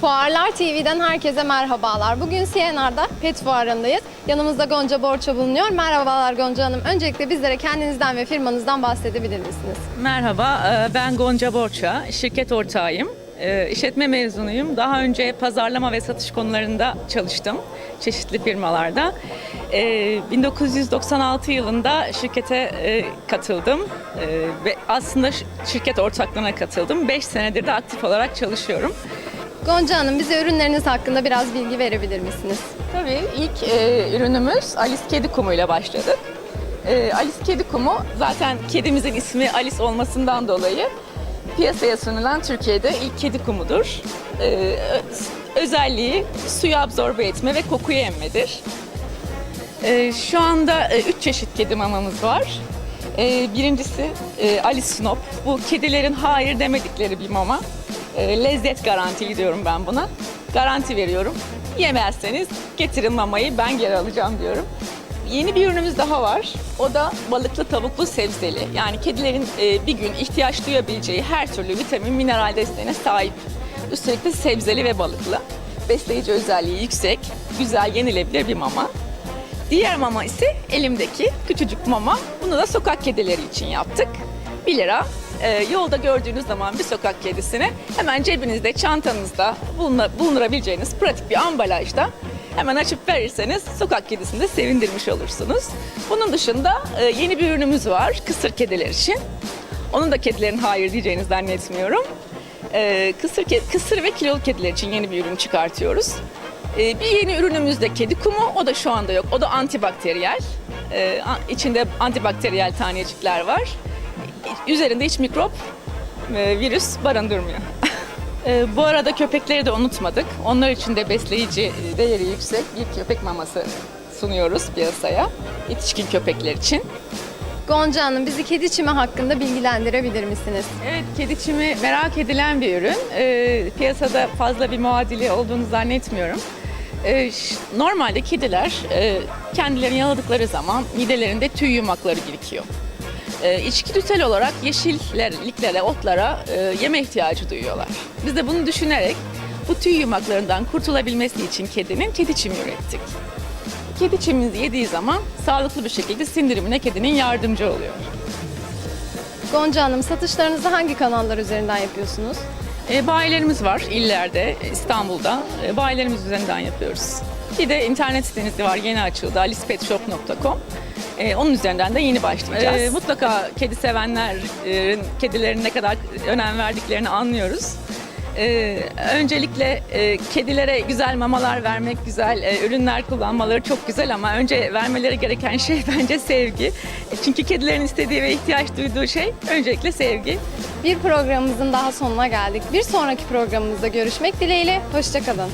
Fuarlar TV'den herkese merhabalar. Bugün CNR'da Pet Fuarı'ndayız. Yanımızda Gonca Borça bulunuyor. Merhabalar Gonca Hanım. Öncelikle bizlere kendinizden ve firmanızdan bahsedebilir misiniz? Merhaba, e, ben Gonca Borça, şirket ortağıyım. E, İşletme mezunuyum. Daha önce pazarlama ve satış konularında çalıştım çeşitli firmalarda. E, 1996 yılında şirkete e, katıldım E, ve aslında şirket ortaklığına katıldım. 5 senedir de aktif olarak çalışıyorum. Gonca Hanım bize ürünleriniz hakkında biraz bilgi verebilir misiniz? Tabii ilk e, ürünümüz Alice Kedi Kumu ile başladık. E, Alice Kedi Kumu zaten kedimizin ismi Alice olmasından dolayı piyasaya sunulan Türkiye'de ilk kedi kumudur. E, özelliği suyu absorbe etme ve kokuyu emmedir. E, şu anda e, üç çeşit kedi mamamız var. E, birincisi e, Alice Snop. Bu kedilerin hayır demedikleri bir mama. E, lezzet garantili diyorum ben buna. Garanti veriyorum. Yemezseniz getirin mamayı ben geri alacağım diyorum. Yeni bir ürünümüz daha var. O da balıklı tavuklu sebzeli. Yani kedilerin e, bir gün ihtiyaç duyabileceği her türlü vitamin, mineral desteğine sahip. Üstelik de sebzeli ve balıklı. Besleyici özelliği yüksek, güzel yenilebilir bir mama. Diğer mama ise elimdeki küçücük mama. Bunu da sokak kedileri için yaptık. 1 lira. Ee, yolda gördüğünüz zaman bir sokak kedisini hemen cebinizde, çantanızda buluna- bulundurabileceğiniz pratik bir ambalajda hemen açıp verirseniz sokak kedisini de sevindirmiş olursunuz. Bunun dışında e, yeni bir ürünümüz var kısır kediler için. Onun da kedilerin hayır diyeceğini zannetmiyorum. Ee, kısır, kısır ve kilolu kediler için yeni bir ürün çıkartıyoruz. Ee, bir yeni ürünümüz de kedi kumu. O da şu anda yok. O da antibakteriyel. A- içinde antibakteriyel tanecikler var. Üzerinde hiç mikrop, e, virüs barındırmıyor. Ee, bu arada köpekleri de unutmadık. Onlar için de besleyici e, değeri yüksek bir köpek maması sunuyoruz piyasaya. Yetişkin köpekler için. Gonca Hanım bizi kedi çimi hakkında bilgilendirebilir misiniz? Evet, kedi çimi merak edilen bir ürün. Ee, piyasada fazla bir muadili olduğunu zannetmiyorum. Ş- normalde kediler e, kendilerini yaladıkları zaman midelerinde tüy yumakları birikiyor. Ee, içgüdüsel olarak yeşilliklere, otlara e, yeme ihtiyacı duyuyorlar. Biz de bunu düşünerek bu tüy yumaklarından kurtulabilmesi için kedinin kedi çimi ürettik. Kedi çimimizi yediği zaman sağlıklı bir şekilde sindirimine kedinin yardımcı oluyor. Gonca Hanım satışlarınızı hangi kanallar üzerinden yapıyorsunuz? E, bayilerimiz var illerde, İstanbul'da. E, bayilerimiz üzerinden yapıyoruz. Bir de internet sitemiz var, yeni açıldı, alicepetshop.com. E, onun üzerinden de yeni başlayacağız. E, mutlaka kedi sevenlerin kedilerin ne kadar önem verdiklerini anlıyoruz. E, öncelikle e, kedilere güzel mamalar vermek, güzel e, ürünler kullanmaları çok güzel ama önce vermeleri gereken şey bence sevgi. E, Çünkü kedilerin istediği ve ihtiyaç duyduğu şey öncelikle sevgi. Bir programımızın daha sonuna geldik. Bir sonraki programımızda görüşmek dileğiyle. Hoşçakalın.